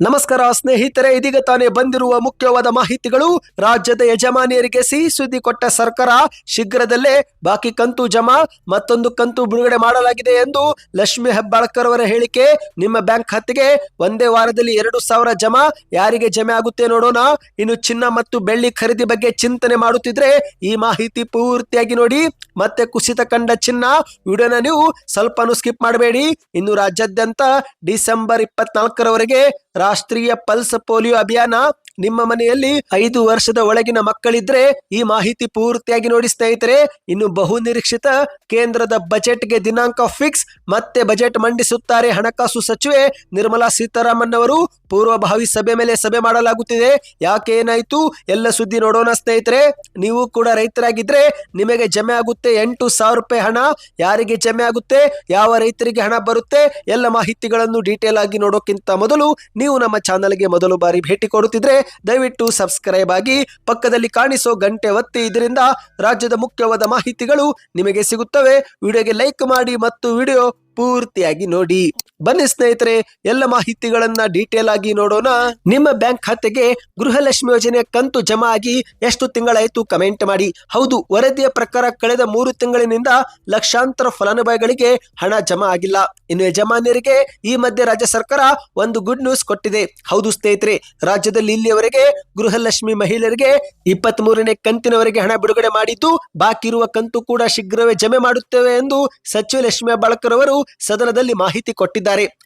ನಮಸ್ಕಾರ ಸ್ನೇಹಿತರೆ, ಇದೀಗ ತಾನೇ ಬಂದಿರುವ ಮುಖ್ಯವಾದ ಮಾಹಿತಿಗಳು. ರಾಜ್ಯದ ಯಜಮಾನಿಯರಿಗೆ ಸಿಹಿ ಸುದ್ದಿ ಕೊಟ್ಟ ಸರ್ಕಾರ ಶೀಘ್ರದಲ್ಲೇ ಬಾಕಿ ಕಂತು ಜಮಾ, ಮತ್ತೊಂದು ಕಂತು ಬಿಡುಗಡೆ ಮಾಡಲಾಗಿದೆ ಎಂದು ಲಕ್ಷ್ಮಿ ಹೆಬ್ಬಾಳ್ಕರ್ ಅವರ ಹೇಳಿಕೆ. ನಿಮ್ಮ ಬ್ಯಾಂಕ್ ಖಾತೆಗೆ ಒಂದೇ ವಾರದಲ್ಲಿ ಎರಡು ಸಾವಿರ ಜಮಾ, ಯಾರಿಗೆ ಜಮೆ ಆಗುತ್ತೆ ನೋಡೋಣ. ಇನ್ನು ಚಿನ್ನ ಮತ್ತು ಬೆಳ್ಳಿ ಖರೀದಿ ಬಗ್ಗೆ ಚಿಂತನೆ ಮಾಡುತ್ತಿದ್ರೆ ಈ ಮಾಹಿತಿ ಪೂರ್ತಿಯಾಗಿ ನೋಡಿ. ಮತ್ತೆ ಕುಸಿತ ಕಂಡ ಚಿನ್ನ ವಿಡಿಯೋನ ನೀವು ಸ್ವಲ್ಪನೂ ಸ್ಕಿಪ್ ಮಾಡಬೇಡಿ. ಇನ್ನು ರಾಜ್ಯಾದ್ಯಂತ ಡಿಸೆಂಬರ್ ಇಪ್ಪತ್ನಾಲ್ಕರವರೆಗೆ ರಾಷ್ಟ್ರೀಯ ಪಲ್ಸ್ ಪೋಲಿಯೋ ಅಭಿಯಾನ ನಿಮ್ಮ ಮನೆಯಲ್ಲಿ ಐದು ವರ್ಷದ ಒಳಗಿನ ಮಕ್ಕಳಿದ್ರೆ ಈ ಮಾಹಿತಿ ಪೂರ್ತಿಯಾಗಿ ನೋಡಿ ಸ್ನೇಹಿತರೆ, ಇನ್ನು ಬಹು ನಿರೀಕ್ಷಿತ ಕೇಂದ್ರದ ಬಜೆಟ್ಗೆ ದಿನಾಂಕ ಫಿಕ್ಸ್, ಮತ್ತೆ ಬಜೆಟ್ ಮಂಡಿಸುತ್ತಾರೆ ಹಣಕಾಸು ಸಚಿವೆ ನಿರ್ಮಲಾ ಸೀತಾರಾಮನ್ ಅವರು. ಪೂರ್ವಭಾವಿ ಸಭೆ ಮೇಲೆ ಸಭೆ ಮಾಡಲಾಗುತ್ತಿದೆ. ಯಾಕೆ ಏನಾಯ್ತು? ಎಲ್ಲ ಸುದ್ದಿ ನೋಡೋಣ ಸ್ನೇಹಿತರೆ. ನೀವು ಕೂಡ ರೈತರಾಗಿದ್ರೆ ನಿಮಗೆ ಜಮೆ ಆಗುತ್ತೆ ಎಂಟು ಸಾವಿರ ರೂಪಾಯಿ ಹಣ. ಯಾರಿಗೆ ಜಮೆ ಆಗುತ್ತೆ? ಯಾವ ರೈತರಿಗೆ ಹಣ ಬರುತ್ತೆ? ಎಲ್ಲ ಮಾಹಿತಿಗಳನ್ನು ಡೀಟೇಲ್ ಆಗಿ ನೋಡೋಕ್ಕಿಂತ ಮೊದಲು ನೀವು ನಮ್ಮ ಚಾನಲ್ಗೆ ಮೊದಲು ಬಾರಿ ಭೇಟಿ ಕೊಡುತ್ತಿದ್ರೆ ದಯವಿಟ್ಟು ಸಬ್ಸ್ಕ್ರೈಬ್ ಆಗಿ ಪಕ್ಕದಲ್ಲಿ ಕಾಣಿಸೋ ಗಂಟೆ ಒತ್ತಿ ಇದರಿಂದ ರಾಜ್ಯದ ಮುಖ್ಯವಾದ ಮಾಹಿತಿಗಳು ನಿಮಗೆ ಸಿಗುತ್ತವೆ. ವಿಡಿಯೋಗೆ ಲೈಕ್ ಮಾಡಿ ಮತ್ತು ವಿಡಿಯೋ ಪೂರ್ತಿಯಾಗಿ ನೋಡಿ. ಬನ್ನಿ ಸ್ನೇಹಿತರೆ, ಎಲ್ಲ ಮಾಹಿತಿಗಳನ್ನ ಡೀಟೇಲ್ ಆಗಿ ನೋಡೋಣ. ನಿಮ್ಮ ಬ್ಯಾಂಕ್ ಖಾತೆಗೆ ಗೃಹಲಕ್ಷ್ಮಿ ಯೋಜನೆ ಕಂತು ಜಮಾ ಆಗಿ ಎಷ್ಟು ತಿಂಗಳಾಯಿತು ಕಮೆಂಟ್ ಮಾಡಿ. ಹೌದು, ವರದಿಯ ಪ್ರಕಾರ ಕಳೆದ ಮೂರು ತಿಂಗಳಿನಿಂದ ಲಕ್ಷಾಂತರ ಫಲಾನುಭವಿಗಳಿಗೆ ಹಣ ಜಮಾ ಆಗಿಲ್ಲ. ಇನ್ನು ಯಜಮಾನ್ಯರಿಗೆ ಈ ಮಧ್ಯೆ ರಾಜ್ಯ ಸರ್ಕಾರ ಒಂದು ಗುಡ್ ನ್ಯೂಸ್ ಕೊಟ್ಟಿದೆ. ಹೌದು ಸ್ನೇಹಿತರೆ, ರಾಜ್ಯದಲ್ಲಿ ಇಲ್ಲಿಯವರೆಗೆ ಗೃಹಲಕ್ಷ್ಮಿ ಮಹಿಳೆಯರಿಗೆ ಇಪ್ಪತ್ತ್ ಮೂರನೇ ಕಂತಿನವರೆಗೆ ಹಣ ಬಿಡುಗಡೆ ಮಾಡಿದ್ದು, ಬಾಕಿ ಇರುವ ಕಂತು ಕೂಡ ಶೀಘ್ರವೇ ಜಮೆ ಮಾಡುತ್ತೇವೆ ಎಂದು ಸಚಿವ ಲಕ್ಷ್ಮಿ ಹೆಬ್ಬಾಳ್ಕರ್ ಅವರು ಸದನದಲ್ಲಿ ಮಾಹಿತಿ ಕೊಟ್ಟಿದ್ದಾರೆ.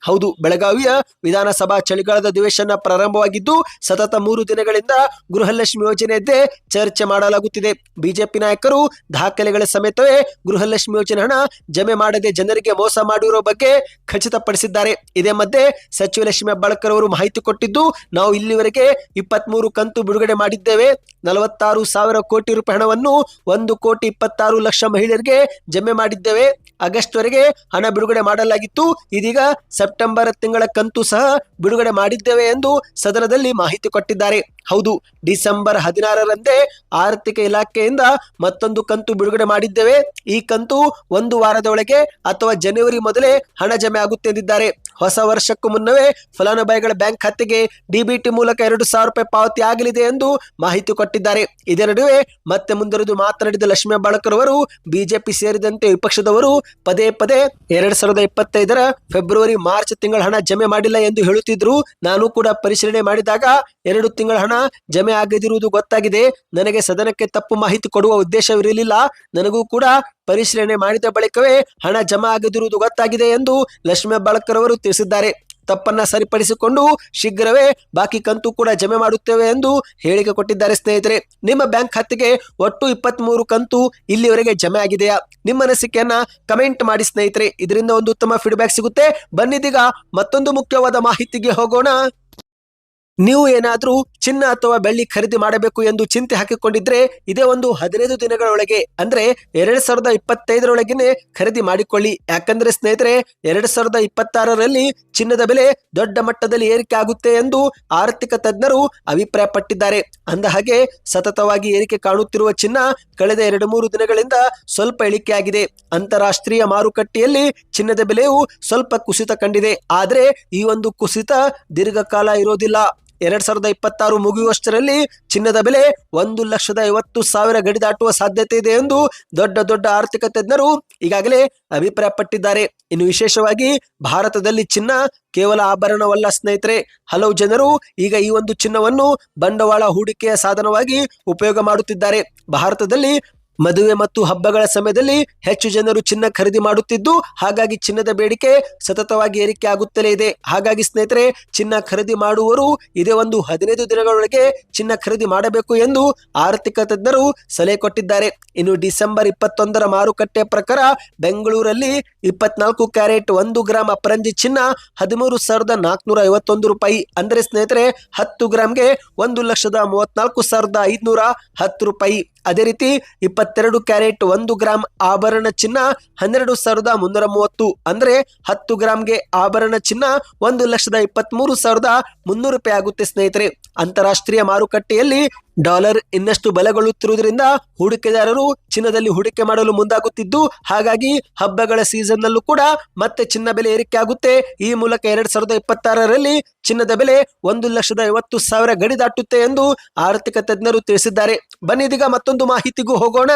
ಹೌದು, ಬೆಳಗಾವಿಯ ವಿಧಾನಸಭಾ ಚಳಿಗಾಲದ ಅಧಿವೇಶನ ಪ್ರಾರಂಭವಾಗಿದ್ದು, ಸತತ ಮೂರು ದಿನಗಳಿಂದ ಗೃಹಲಕ್ಷ್ಮಿ ಯೋಜನೆಯದ್ದೇ ಚರ್ಚೆ ಮಾಡಲಾಗುತ್ತಿದೆ. ಬಿಜೆಪಿ ನಾಯಕರು ದಾಖಲೆಗಳ ಸಮೇತವೇ ಗೃಹಲಕ್ಷ್ಮಿ ಯೋಜನೆ ಹಣ ಜಮೆ ಮಾಡದೆ ಜನರಿಗೆ ಮೋಸ ಮಾಡಿರುವ ಬಗ್ಗೆ ಖಚಿತಪಡಿಸಿದ್ದಾರೆ. ಇದೇ ಮಧ್ಯೆ ಸಚಿವ ಲಕ್ಷ್ಮಿ ಹೆಬ್ಬಾಳ್ಕರ್ ಅವರು ಮಾಹಿತಿ ಕೊಟ್ಟಿದ್ದು, ನಾವು ಇಲ್ಲಿವರೆಗೆ ಇಪ್ಪತ್ಮೂರು ಕಂತು ಬಿಡುಗಡೆ ಮಾಡಿದ್ದೇವೆ. ನಲವತ್ತಾರು ಸಾವಿರ ಕೋಟಿ ರೂಪಾಯಿ ಹಣವನ್ನು ಒಂದು ಕೋಟಿ ಇಪ್ಪತ್ತಾರು ಲಕ್ಷ ಮಹಿಳೆಯರಿಗೆ ಜಮೆ ಮಾಡಿದ್ದೇವೆ. ಆಗಸ್ಟ್ ವರೆಗೆ ಹಣ ಬಿಡುಗಡೆ ಮಾಡಲಾಗಿತ್ತು. ಇದೀಗ ಸೆಪ್ಟೆಂಬರ್ ತಿಂಗಳ ಕಂತು ಸಹ ಬಿಡುಗಡೆ ಮಾಡಿದ್ದೇವೆ ಎಂದು ಸದನದಲ್ಲಿ ಮಾಹಿತಿ ಕೊಟ್ಟಿದ್ದಾರೆ. ಹೌದು, ಡಿಸೆಂಬರ್ ಹದಿನಾರರಂದೇ ಆರ್ಥಿಕ ಇಲಾಖೆಯಿಂದ ಮತ್ತೊಂದು ಕಂತು ಬಿಡುಗಡೆ ಮಾಡಿದ್ದೇವೆ. ಈ ಕಂತು ಒಂದು ವಾರದ ಒಳಗೆ ಅಥವಾ ಜನವರಿ ಮೊದಲೇ ಹಣ ಜಮೆ ಆಗುತ್ತೆ ಎಂದಿದ್ದಾರೆ. ಹೊಸ ವರ್ಷಕ್ಕೂ ಮುನ್ನವೇ ಫಲಾನುಭವಿಗಳ ಬ್ಯಾಂಕ್ ಖಾತೆಗೆ ಡಿಬಿಟಿ ಮೂಲಕ ಎರಡು ಸಾವಿರ ರೂಪಾಯಿ ಪಾವತಿ ಆಗಲಿದೆ ಎಂದು ಮಾಹಿತಿ ಕೊಟ್ಟಿದ್ದಾರೆ. ಇದೇ ನಡುವೆ ಮತ್ತೆ ಮುಂದುವರೆದು ಮಾತನಾಡಿದ ಲಕ್ಷ್ಮೀ ಬಾಳಕರ್ ಅವರು, ಬಿಜೆಪಿ ಸೇರಿದಂತೆ ವಿಪಕ್ಷದವರು ಪದೇ ಪದೇ ಎರಡ್ ಸಾವಿರದ ಇಪ್ಪತ್ತೈದರ ಫೆಬ್ರವರಿ, ಮಾರ್ಚ್ ತಿಂಗಳ ಹಣ ಜಮೆ ಮಾಡಿಲ್ಲ ಎಂದು ಹೇಳುತ್ತಿದ್ರು ನಾನು ಕೂಡ ಪರಿಶೀಲನೆ ಮಾಡಿದಾಗ ಎರಡು ತಿಂಗಳ ಹಣ ಜಮೆ ಆಗದಿರುವುದು ಗೊತ್ತಾಗಿದೆ. ನನಗೆ ಸದನಕ್ಕೆ ತಪ್ಪು ಮಾಹಿತಿ ಕೊಡುವ ಉದ್ದೇಶವಿರಲಿಲ್ಲ. ನನಗೂ ಕೂಡ ಪರಿಶೀಲನೆ ಮಾಡಿದ ಬಳಿಕವೇ ಹಣ ಜಮಾ ಆಗದಿರುವುದು ಗೊತ್ತಾಗಿದೆ ಎಂದು ಲಕ್ಷ್ಮೀ ಅವರು ತಿಳಿಸಿದ್ದಾರೆ. ತಪ್ಪನ್ನ ಸರಿಪಡಿಸಿಕೊಂಡು ಶೀಘ್ರವೇ ಬಾಕಿ ಕಂತು ಕೂಡ ಜಮೆ ಮಾಡುತ್ತೇವೆ ಎಂದು ಹೇಳಿಕೆ ಕೊಟ್ಟಿದ್ದಾರೆ ಸ್ನೇಹಿತರೆ. ನಿಮ್ಮ ಬ್ಯಾಂಕ್ ಖಾತೆಗೆ ಒಟ್ಟು ಇಪ್ಪತ್ತ್ ಕಂತು ಇಲ್ಲಿವರೆಗೆ ಜಮೆ ಆಗಿದೆಯಾ? ನಿಮ್ಮ ಅನಿಸಿಕೆಯನ್ನ ಕಮೆಂಟ್ ಮಾಡಿ ಸ್ನೇಹಿತರೆ. ಇದರಿಂದ ಒಂದು ಉತ್ತಮ ಫೀಡ್ಬ್ಯಾಕ್ ಸಿಗುತ್ತೆ. ಬನ್ನಿದೀಗ ಮತ್ತೊಂದು ಮುಖ್ಯವಾದ ಮಾಹಿತಿಗೆ ಹೋಗೋಣ. ನೀವು ಏನಾದರೂ ಚಿನ್ನ ಅಥವಾ ಬೆಳ್ಳಿ ಖರೀದಿ ಮಾಡಬೇಕು ಎಂದು ಚಿಂತೆ ಹಾಕಿಕೊಂಡಿದ್ರೆ ಇದೇ ಒಂದು ಹದಿನೈದು ದಿನಗಳೊಳಗೆ, ಅಂದ್ರೆ ಎರಡ್ ಸಾವಿರದ ಇಪ್ಪತ್ತೈದರೊಳಗೆನೆ ಖರೀದಿ ಮಾಡಿಕೊಳ್ಳಿ. ಯಾಕಂದ್ರೆ ಸ್ನೇಹಿತರೆ, ಎರಡ್ ಸಾವಿರದ ಇಪ್ಪತ್ತಾರರಲ್ಲಿ ಚಿನ್ನದ ಬೆಲೆ ದೊಡ್ಡ ಮಟ್ಟದಲ್ಲಿ ಏರಿಕೆ ಆಗುತ್ತೆ ಎಂದು ಆರ್ಥಿಕ ತಜ್ಞರು ಅಭಿಪ್ರಾಯಪಟ್ಟಿದ್ದಾರೆ. ಅಂದ ಹಾಗೆ ಸತತವಾಗಿ ಏರಿಕೆ ಕಾಣುತ್ತಿರುವ ಚಿನ್ನ ಕಳೆದ ಎರಡು ಮೂರು ದಿನಗಳಿಂದ ಸ್ವಲ್ಪ ಇಳಿಕೆಯಾಗಿದೆ. ಅಂತಾರಾಷ್ಟ್ರೀಯ ಮಾರುಕಟ್ಟೆಯಲ್ಲಿ ಚಿನ್ನದ ಬೆಲೆಯು ಸ್ವಲ್ಪ ಕುಸಿತ ಕಂಡಿದೆ. ಆದರೆ ಈ ಒಂದು ಕುಸಿತ ದೀರ್ಘಕಾಲ ಇರೋದಿಲ್ಲ. ಎರಡ್ ಸಾವಿರದ ಇಪ್ಪತ್ತಾರು ಮುಗಿಯುವಷ್ಟರಲ್ಲಿ ಚಿನ್ನದ ಬೆಲೆ ಒಂದು ಲಕ್ಷದ ಐವತ್ತು ಸಾವಿರ ಗಡಿ ದಾಟುವ ಸಾಧ್ಯತೆ ಇದೆ ಎಂದು ದೊಡ್ಡ ದೊಡ್ಡ ಆರ್ಥಿಕ ತಜ್ಞರು ಈಗಾಗಲೇ ಅಭಿಪ್ರಾಯಪಟ್ಟಿದ್ದಾರೆ. ಇನ್ನು ವಿಶೇಷವಾಗಿ ಭಾರತದಲ್ಲಿ ಚಿನ್ನ ಕೇವಲ ಆಭರಣವಲ್ಲ ಸ್ನೇಹಿತರೆ, ಹಲವು ಜನರು ಈಗ ಈ ಒಂದು ಚಿನ್ನವನ್ನು ಬಂಡವಾಳ ಹೂಡಿಕೆಯ ಸಾಧನವಾಗಿ ಉಪಯೋಗ ಮಾಡುತ್ತಿದ್ದಾರೆ. ಭಾರತದಲ್ಲಿ ಮದುವೆ ಮತ್ತು ಹಬ್ಬಗಳ ಸಮಯದಲ್ಲಿ ಹೆಚ್ಚು ಜನರು ಚಿನ್ನ ಖರೀದಿ ಮಾಡುತ್ತಿದ್ದು, ಹಾಗಾಗಿ ಚಿನ್ನದ ಬೇಡಿಕೆ ಸತತವಾಗಿ ಏರಿಕೆ ಆಗುತ್ತಲೇ ಇದೆ. ಹಾಗಾಗಿ ಸ್ನೇಹಿತರೆ, ಚಿನ್ನ ಖರೀದಿ ಮಾಡುವವರು ಇದೇ ಒಂದು ಹದಿನೈದು ದಿನಗಳೊಳಗೆ ಚಿನ್ನ ಖರೀದಿ ಮಾಡಬೇಕು ಎಂದು ಆರ್ಥಿಕ ತಜ್ಞರು ಸಲಹೆ ಕೊಟ್ಟಿದ್ದಾರೆ. ಇನ್ನು ಡಿಸೆಂಬರ್ ಇಪ್ಪತ್ತೊಂದರ ಮಾರುಕಟ್ಟೆ ಪ್ರಕಾರ ಬೆಂಗಳೂರಲ್ಲಿ ಇಪ್ಪತ್ನಾಲ್ಕು ಕ್ಯಾರೆಟ್ ಒಂದು ಗ್ರಾಮ್ ಅಪರಂಜಿ ಚಿನ್ನ ಹದಿಮೂರು ಸಾವಿರದ ನಾಲ್ಕುನೂರ ಐವತ್ತೊಂದು ರೂಪಾಯಿ. ಅಂದರೆ ಸ್ನೇಹಿತರೆ, ಹತ್ತು ಗ್ರಾಮ್ಗೆ ಒಂದು ಲಕ್ಷದ ಮೂವತ್ನಾಲ್ಕು ಸಾವಿರದ ಐದುನೂರ ಹತ್ತು ರೂಪಾಯಿ. ಅದೇ ರೀತಿ ಇಪ್ಪತ್ತೆರಡು ಕ್ಯಾರೆಟ್ ಒಂದು ಗ್ರಾಮ್ ಆಭರಣ ಚಿನ್ನ ಹನ್ನೆರಡು ಸಾವಿರದ ಮುನ್ನೂರ ಮೂವತ್ತು ಅಂದ್ರೆ ಹತ್ತು ಗ್ರಾಮ್ಗೆ ಆಭರಣ ಚಿನ್ನ ಒಂದು ಲಕ್ಷದ ಇಪ್ಪತ್ಮೂರು ಸಾವಿರದ ಮುನ್ನೂರು ರೂಪಾಯಿ ಆಗುತ್ತೆ ಸ್ನೇಹಿತರೆ. ಅಂತಾರಾಷ್ಟ್ರೀಯ ಮಾರುಕಟ್ಟೆಯಲ್ಲಿ ಡಾಲರ್ ಇನ್ನಷ್ಟು ಬಲಗೊಳ್ಳುತ್ತಿರುವುದರಿಂದ ಹೂಡಿಕೆದಾರರು ಚಿನ್ನದಲ್ಲಿ ಹೂಡಿಕೆ ಮಾಡಲು ಮುಂದಾಗುತ್ತಿದ್ದು, ಹಾಗಾಗಿ ಹಬ್ಬಗಳ ಸೀಸನ್ ನಲ್ಲೂ ಕೂಡ ಮತ್ತೆ ಚಿನ್ನ ಬೆಲೆ ಏರಿಕೆ ಆಗುತ್ತೆ. ಈ ಮೂಲಕ ಎರಡ್ ಸಾವಿರದ ಇಪ್ಪತ್ತಾರರಲ್ಲಿ ಚಿನ್ನದ ಬೆಲೆ ಒಂದು ಲಕ್ಷದ ಐವತ್ತು ಸಾವಿರ ಗಡಿ ದಾಟುತ್ತೆ ಎಂದು ಆರ್ಥಿಕ ತಜ್ಞರು ತಿಳಿಸಿದ್ದಾರೆ. ಬನ್ನಿದೀಗ ಮತ್ತೊಂದು ಮಾಹಿತಿಗೂ ಹೋಗೋಣ.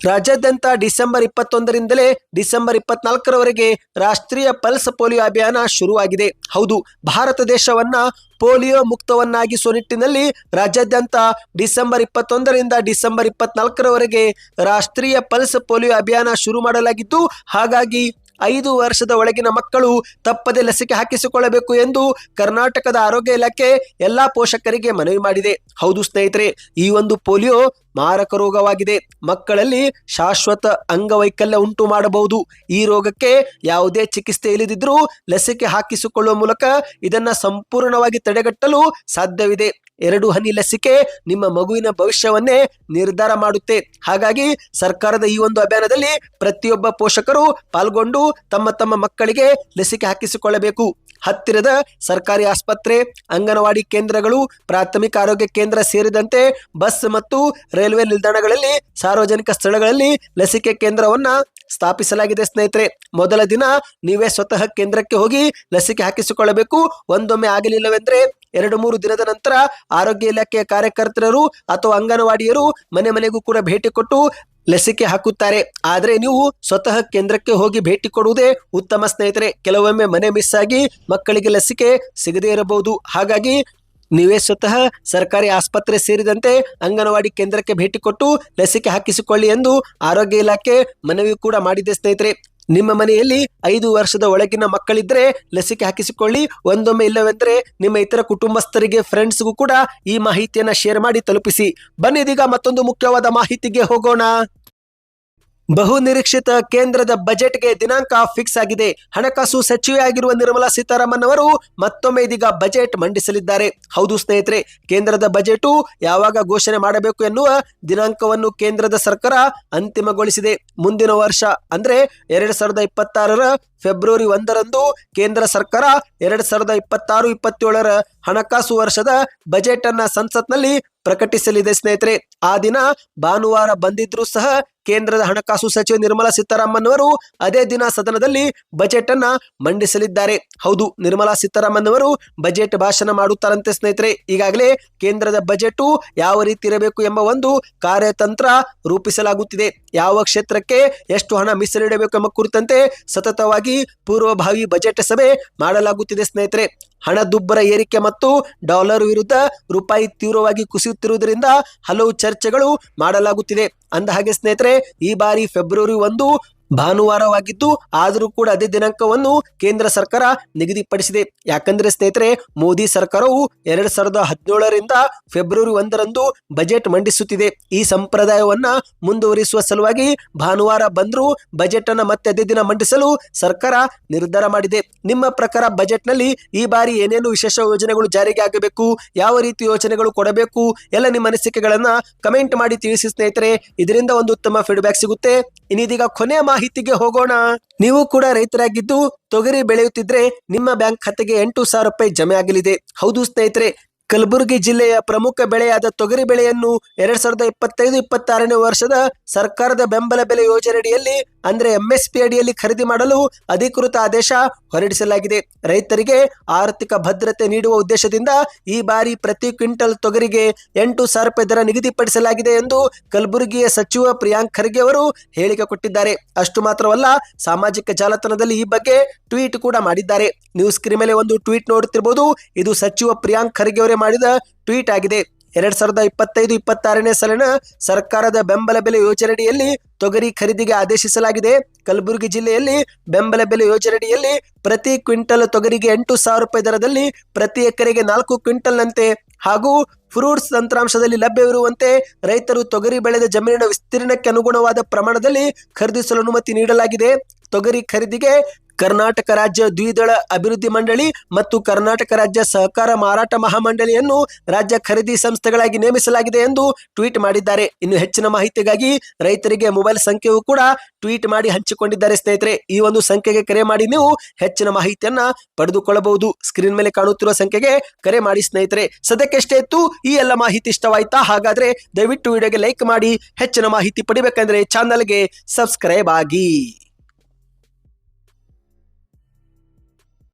ರಾಜ್ಯಾದ್ಯಂತ ಡಿಸೆಂಬರ್ ಇಪ್ಪತ್ತೊಂದರಿಂದಲೇ ಡಿಸೆಂಬರ್ ಇಪ್ಪತ್ನಾಲ್ಕರವರೆಗೆ ರಾಷ್ಟ್ರೀಯ ಪಲ್ಸ್ ಪೋಲಿಯೋ ಅಭಿಯಾನ ಶುರುವಾಗಿದೆ. ಹೌದು, ಭಾರತ ದೇಶವನ್ನ ಪೋಲಿಯೋ ಮುಕ್ತವನ್ನಾಗಿಸುವ ನಿಟ್ಟಿನಲ್ಲಿ ರಾಜ್ಯಾದ್ಯಂತ ಡಿಸೆಂಬರ್ ಇಪ್ಪತ್ತೊಂದರಿಂದ ಡಿಸೆಂಬರ್ ಇಪ್ಪತ್ನಾಲ್ಕರವರೆಗೆ ರಾಷ್ಟ್ರೀಯ ಪಲ್ಸ್ ಪೋಲಿಯೋ ಅಭಿಯಾನ ಶುರು ಮಾಡಲಾಗಿದ್ದು ಹಾಗಾಗಿ ಐದು ವರ್ಷದ ಒಳಗಿನ ಮಕ್ಕಳು ತಪ್ಪದೆ ಲಸಿಕೆ ಹಾಕಿಸಿಕೊಳ್ಳಬೇಕು ಎಂದು ಕರ್ನಾಟಕದ ಆರೋಗ್ಯ ಇಲಾಖೆ ಎಲ್ಲಾ ಪೋಷಕರಿಗೆ ಮನವಿ ಮಾಡಿದೆ. ಹೌದು ಸ್ನೇಹಿತರೆ, ಈ ಒಂದು ಪೋಲಿಯೋ ಮಾರಕ ರೋಗವಾಗಿದೆ. ಮಕ್ಕಳಲ್ಲಿ ಶಾಶ್ವತ ಅಂಗವೈಕಲ್ಯ ಉಂಟು ಮಾಡಬಹುದು. ಈ ರೋಗಕ್ಕೆ ಯಾವುದೇ ಚಿಕಿತ್ಸೆ ಇಲ್ಲದಿದ್ರೂ ಲಸಿಕೆ ಹಾಕಿಸಿಕೊಳ್ಳುವ ಮೂಲಕ ಇದನ್ನ ಸಂಪೂರ್ಣವಾಗಿ ತಡೆಗಟ್ಟಲು ಸಾಧ್ಯವಿದೆ. ಎರಡು ಹನಿ ಲಸಿಕೆ ನಿಮ್ಮ ಮಗುವಿನ ಭವಿಷ್ಯವನ್ನೇ ನಿರ್ಧಾರ ಮಾಡುತ್ತೆ. ಹಾಗಾಗಿ ಸರ್ಕಾರದ ಈ ಒಂದು ಅಭಿಯಾನದಲ್ಲಿ ಪ್ರತಿಯೊಬ್ಬ ಪೋಷಕರು ಪಾಲ್ಗೊಂಡು ತಮ್ಮ ತಮ್ಮ ಮಕ್ಕಳಿಗೆ ಲಸಿಕೆ ಹಾಕಿಸಿಕೊಳ್ಳಬೇಕು. ಹತ್ತಿರದ ಸರ್ಕಾರಿ ಆಸ್ಪತ್ರೆ, ಅಂಗನವಾಡಿ ಕೇಂದ್ರಗಳು, ಪ್ರಾಥಮಿಕ ಆರೋಗ್ಯ ಕೇಂದ್ರ ಸೇರಿದಂತೆ ಬಸ್ ಮತ್ತು ರೈಲ್ವೆ ನಿಲ್ದಾಣಗಳಲ್ಲಿ ಸಾರ್ವಜನಿಕ ಸ್ಥಳಗಳಲ್ಲಿ ಲಸಿಕೆ ಕೇಂದ್ರವನ್ನ ಸ್ಥಾಪಿಸಲಾಗಿದೆ ಸ್ನೇಹಿತರೆ. ಮೊದಲ ದಿನ ನೀವೇ ಸ್ವತಃ ಕೇಂದ್ರಕ್ಕೆ ಹೋಗಿ ಲಸಿಕೆ ಹಾಕಿಸಿಕೊಳ್ಳಬೇಕು. ಒಂದೊಮ್ಮೆ ಆಗಲಿಲ್ಲವೆಂದ್ರೆ ಎರಡು ಮೂರು ದಿನದ ನಂತರ ಆರೋಗ್ಯ ಇಲಾಖೆಯ ಕಾರ್ಯಕರ್ತರು ಅಥವಾ ಅಂಗನವಾಡಿಯರು ಮನೆ ಮನೆಗೂ ಕೂಡ ಭೇಟಿ ಕೊಟ್ಟು ಲಸಿಕೆ ಹಾಕುತ್ತಾರೆ. ಆದರೆ ನೀವು ಸ್ವತಃ ಕೇಂದ್ರಕ್ಕೆ ಹೋಗಿ ಭೇಟಿ ಕೊಡುವುದೇ ಉತ್ತಮ ಸ್ನೇಹಿತರೆ. ಕೆಲವೊಮ್ಮೆ ಮನೆ ಮಿಸ್ ಆಗಿ ಮಕ್ಕಳಿಗೆ ಲಸಿಕೆ ಸಿಗದೇ ಇರಬಹುದು. ಹಾಗಾಗಿ ನೀವೇ ಸ್ವತಃ ಸರ್ಕಾರಿ ಆಸ್ಪತ್ರೆ ಸೇರಿದಂತೆ ಅಂಗನವಾಡಿ ಕೇಂದ್ರಕ್ಕೆ ಭೇಟಿ ಕೊಟ್ಟು ಲಸಿಕೆ ಹಾಕಿಸಿಕೊಳ್ಳಿ ಎಂದು ಆರೋಗ್ಯ ಇಲಾಖೆ ಮನವಿ ಕೂಡ ಮಾಡಿದೆ ಸ್ನೇಹಿತರೆ. ನಿಮ್ಮ ಮನೆಯಲ್ಲಿ ಐದು ವರ್ಷದ ಒಳಗಿನ ಮಕ್ಕಳಿದ್ರೆ ಲಸಿಕೆ ಹಾಕಿಸಿಕೊಳ್ಳಿ. ಒಂದೊಮ್ಮೆ ಇಲ್ಲವೆಂದರೆ ನಿಮ್ಮ ಇತರ ಕುಟುಂಬಸ್ಥರಿಗೆ ಫ್ರೆಂಡ್ಸ್ಗೂ ಕೂಡ ಈ ಮಾಹಿತಿಯನ್ನ ಶೇರ್ ಮಾಡಿ ತಲುಪಿಸಿ. ಬನ್ನಿ ಇದೀಗ ಮತ್ತೊಂದು ಮುಖ್ಯವಾದ ಮಾಹಿತಿಗೆ ಹೋಗೋಣ. ಬಹು ನಿರೀಕ್ಷಿತ ಕೇಂದ್ರದ ಬಜೆಟ್ಗೆ ದಿನಾಂಕ ಫಿಕ್ಸ್ ಆಗಿದೆ. ಹಣಕಾಸು ಸಚಿವೆಯಾಗಿರುವ ನಿರ್ಮಲಾ ಸೀತಾರಾಮನ್ ಅವರು ಮತ್ತೊಮ್ಮೆ ಇದೀಗ ಬಜೆಟ್ ಮಂಡಿಸಲಿದ್ದಾರೆ. ಹೌದು ಸ್ನೇಹಿತರೆ, ಕೇಂದ್ರದ ಬಜೆಟು ಯಾವಾಗ ಘೋಷಣೆ ಮಾಡಬೇಕು ಎನ್ನುವ ದಿನಾಂಕವನ್ನು ಕೇಂದ್ರದ ಸರ್ಕಾರ ಅಂತಿಮಗೊಳಿಸಿದೆ. ಮುಂದಿನ ವರ್ಷ ಅಂದ್ರೆ ಎರಡ್ ಸಾವಿರದ ಇಪ್ಪತ್ತಾರರ ಫೆಬ್ರವರಿ ಒಂದರಂದು ಕೇಂದ್ರ ಸರ್ಕಾರ ಎರಡ್ ಸಾವಿರದ ಇಪ್ಪತ್ತಾರು, ಇಪ್ಪತ್ತೇಳರ ಹಣಕಾಸು ವರ್ಷದ ಬಜೆಟ್ ಅನ್ನ ಸಂಸತ್ನಲ್ಲಿ ಪ್ರಕಟಿಸಲಿದೆ ಸ್ನೇಹಿತರೆ. ಆ ದಿನ ಭಾನುವಾರ ಬಂದಿದ್ರೂ ಸಹ ಕೇಂದ್ರದ ಹಣಕಾಸು ಸಚಿವೆ ನಿರ್ಮಲಾ ಸೀತಾರಾಮನ್ ಅವರು ಅದೇ ದಿನ ಸದನದಲ್ಲಿ ಬಜೆಟ್ ಅನ್ನ ಮಂಡಿಸಲಿದ್ದಾರೆ. ಹೌದು, ನಿರ್ಮಲಾ ಸೀತಾರಾಮನ್ ಅವರು ಬಜೆಟ್ ಭಾಷಣ ಮಾಡುತ್ತಾರಂತೆ ಸ್ನೇಹಿತರೆ. ಈಗಾಗಲೇ ಕೇಂದ್ರದ ಬಜೆಟ್ ಯಾವ ರೀತಿ ಇರಬೇಕು ಎಂಬ ಒಂದು ಕಾರ್ಯತಂತ್ರ ರೂಪಿಸಲಾಗುತ್ತಿದೆ. ಯಾವ ಕ್ಷೇತ್ರಕ್ಕೆ ಎಷ್ಟು ಹಣ ಮೀಸಲಿಡಬೇಕು ಎಂಬ ಕುರಿತಂತೆ ಸತತವಾಗಿ ಪೂರ್ವಭಾವಿ ಬಜೆಟ್ ಸಭೆ ಮಾಡಲಾಗುತ್ತಿದೆ ಸ್ನೇಹಿತರೆ. ಹಣದುಬ್ಬರ ಏರಿಕೆ ಮತ್ತು ಡಾಲರ್ ವಿರುದ್ಧ ರೂಪಾಯಿ ತೀವ್ರವಾಗಿ ಕುಸಿಯುತ್ತಿರುವುದರಿಂದ ಹಲವು ಚರ್ಚೆಗಳು ಮಾಡಲಾಗುತ್ತಿದೆ. ಅಂದ ಹಾಗೆ ಸ್ನೇಹಿತರೆ, ಈ ಬಾರಿ ಫೆಬ್ರವರಿ ಒಂದು ಭಾನುವಾರವಾಗಿದ್ದು ಆದರೂ ಕೂಡ ಅದೇ ದಿನಾಂಕವನ್ನು ಕೇಂದ್ರ ಸರ್ಕಾರ ನಿಗದಿಪಡಿಸಿದೆ. ಯಾಕಂದ್ರೆ ಸ್ನೇಹಿತರೆ, ಮೋದಿ ಸರ್ಕಾರವು ಎರಡ್ ಸಾವಿರದ ಹದಿನೇಳರಿಂದ ಫೆಬ್ರವರಿ ಒಂದರಂದು ಬಜೆಟ್ ಮಂಡಿಸುತ್ತಿದೆ. ಈ ಸಂಪ್ರದಾಯವನ್ನ ಮುಂದುವರಿಸುವ ಸಲುವಾಗಿ ಭಾನುವಾರ ಬಂದರೂ ಬಜೆಟ್ ಅನ್ನ ಮತ್ತೆ ಅದೇ ದಿನ ಮಂಡಿಸಲು ಸರ್ಕಾರ ನಿರ್ಧಾರ ಮಾಡಿದೆ. ನಿಮ್ಮ ಪ್ರಕಾರ ಬಜೆಟ್ನಲ್ಲಿ ಈ ಬಾರಿ ಏನೇನು ವಿಶೇಷ ಯೋಜನೆಗಳು ಜಾರಿಗೆ ಆಗಬೇಕು, ಯಾವ ರೀತಿ ಯೋಜನೆಗಳು ಕೊಡಬೇಕು, ಎಲ್ಲ ನಿಮ್ಮ ಅನಿಸಿಕೆಗಳನ್ನ ಕಮೆಂಟ್ ಮಾಡಿ ತಿಳಿಸಿ ಸ್ನೇಹಿತರೆ. ಇದರಿಂದ ಒಂದು ಉತ್ತಮ ಫೀಡ್ಬ್ಯಾಕ್ ಸಿಗುತ್ತೆ. ಇನ್ನಿದೀಗ ಕೊನೆಯ ಮಾಹಿತಿಗೆ ಹೋಗೋಣ. ನೀವು ಕೂಡ ರೈತರಾಗಿದ್ದು ತೊಗರಿ ಬೆಳೆಯುತ್ತಿದ್ರೆ ನಿಮ್ಮ ಬ್ಯಾಂಕ್ ಖಾತೆಗೆ ಎಂಟು ಸಾವಿರ ರೂಪಾಯಿ ಜಮೆ ಆಗಲಿದೆ. ಹೌದು ಸ್ನೇಹಿತರೆ, ಕಲಬುರಗಿ ಜಿಲ್ಲೆಯ ಪ್ರಮುಖ ಬೆಳೆಯಾದ ತೊಗರಿ ಬೆಳೆಯನ್ನು ಎರಡ್ ಸಾವಿರದ ಇಪ್ಪತ್ತೈದು, ಇಪ್ಪತ್ತಾರನೇ ವರ್ಷದ ಸರ್ಕಾರದ ಬೆಂಬಲ ಬೆಲೆ ಯೋಜನೆಯಡಿಯಲ್ಲಿ ಅಂದ್ರೆ ಎಂಎಸ್ಪಿ ಅಡಿಯಲ್ಲಿ ಖರೀದಿ ಮಾಡಲು ಅಧಿಕೃತ ಆದೇಶ ಹೊರಡಿಸಲಾಗಿದೆ. ರೈತರಿಗೆ ಆರ್ಥಿಕ ಭದ್ರತೆ ನೀಡುವ ಉದ್ದೇಶದಿಂದ ಈ ಬಾರಿ ಪ್ರತಿ ಕ್ವಿಂಟಲ್ ತೊಗರಿಗೆ ಎಂಟು ಸಾವಿರ ರೂಪಾಯಿ ದರ ನಿಗದಿಪಡಿಸಲಾಗಿದೆ ಎಂದು ಕಲಬುರಗಿಯ ಸಚಿವ ಪ್ರಿಯಾಂಕ್ ಖರ್ಗೆ ಅವರು ಹೇಳಿಕೆ ಕೊಟ್ಟಿದ್ದಾರೆ. ಅಷ್ಟು ಮಾತ್ರವಲ್ಲ, ಸಾಮಾಜಿಕ ಜಾಲತಾಣದಲ್ಲಿ ಈ ಬಗ್ಗೆ ಟ್ವೀಟ್ ಕೂಡ ಮಾಡಿದ್ದಾರೆ. ನ್ಯೂಸ್ ಸ್ಕ್ರೀನ್ ಮೇಲೆ ಒಂದು ಟ್ವೀಟ್ ನೋಡುತ್ತಿರಬಹುದು. ಇದು ಸಚಿವ ಪ್ರಿಯಾಂಕ್ ಖರ್ಗೆ ಅವರೇ ಮಾಡಿದ ಟ್ವೀಟ್ ಆಗಿದೆ. ಎರಡ್ ಸಾವಿರದ ಇಪ್ಪತ್ತೈದು, ಇಪ್ಪತ್ತಾರನೇ ಸಲನ ಸರ್ಕಾರದ ಬೆಂಬಲ ಬೆಲೆ ಯೋಜನೆಯಡಿಯಲ್ಲಿ ತೊಗರಿ ಖರೀದಿಗೆ ಆದೇಶಿಸಲಾಗಿದೆ. ಕಲಬುರಗಿ ಜಿಲ್ಲೆಯಲ್ಲಿ ಬೆಂಬಲ ಬೆಲೆ ಯೋಜನೆಯಡಿಯಲ್ಲಿ ಪ್ರತಿ ಕ್ವಿಂಟಲ್ ತೊಗರಿಗೆ ಎಂಟು ಸಾವಿರ ರೂಪಾಯಿ ದರದಲ್ಲಿ ಪ್ರತಿ ಎಕರೆಗೆ ನಾಲ್ಕು ಕ್ವಿಂಟಲ್ನಂತೆ ಹಾಗೂ ಫ್ರೂಟ್ಸ್ ತಂತ್ರಾಂಶದಲ್ಲಿ ಲಭ್ಯವಿರುವಂತೆ ರೈತರು ತೊಗರಿ ಬೆಳೆದ ಜಮೀನಿನ ವಿಸ್ತೀರ್ಣಕ್ಕೆ ಅನುಗುಣವಾದ ಪ್ರಮಾಣದಲ್ಲಿ ಖರೀದಿಸಲು ಅನುಮತಿ ನೀಡಲಾಗಿದೆ. ತೊಗರಿ ಖರೀದಿಗೆ ಕರ್ನಾಟಕ ರಾಜ್ಯ ದ್ವಿದಳ ಅಭಿವೃದ್ಧಿ ಮಂಡಳಿ ಮತ್ತು ಕರ್ನಾಟಕ ರಾಜ್ಯ ಸಹಕಾರ ಮಾರಾಟ ಮಹಾಮಂಡಳಿಯನ್ನು ರಾಜ್ಯ ಖರೀದಿ ಸಂಸ್ಥೆಗಳಾಗಿ ನೇಮಿಸಲಾಗಿದೆ ಎಂದು ಟ್ವೀಟ್ ಮಾಡಿದ್ದಾರೆ. ಇನ್ನು ಹೆಚ್ಚಿನ ಮಾಹಿತಿಗಾಗಿ ರೈತರಿಗೆ ಮೊಬೈಲ್ ಸಂಖ್ಯೆಯೂ ಕೂಡ ಟ್ವೀಟ್ ಮಾಡಿ ಹಂಚಿಕೊಂಡಿದ್ದಾರೆ ಸ್ನೇಹಿತರೆ. ಈ ಒಂದು ಸಂಖ್ಯೆಗೆ ಕರೆ ಮಾಡಿ ನೀವು ಹೆಚ್ಚಿನ ಮಾಹಿತಿಯನ್ನ ಪಡೆದುಕೊಳ್ಳಬಹುದು. ಸ್ಕ್ರೀನ್ ಮೇಲೆ ಕಾಣುತ್ತಿರುವ ಸಂಖ್ಯೆಗೆ ಕರೆ ಮಾಡಿ ಸ್ನೇಹಿತರೆ. ಸದ್ಯಕ್ಕೆ ಇತ್ತು, ಈ ಎಲ್ಲ ಮಾಹಿತಿ ಇಷ್ಟವಾಯ್ತಾ? ಹಾಗಾದ್ರೆ ದಯವಿಟ್ಟು ವಿಡಿಯೋಗೆ ಲೈಕ್ ಮಾಡಿ, ಹೆಚ್ಚಿನ ಮಾಹಿತಿ ಪಡಿಬೇಕಂದ್ರೆ ಚಾನಲ್ಗೆ ಸಬ್ಸ್ಕ್ರೈಬ್ ಆಗಿ.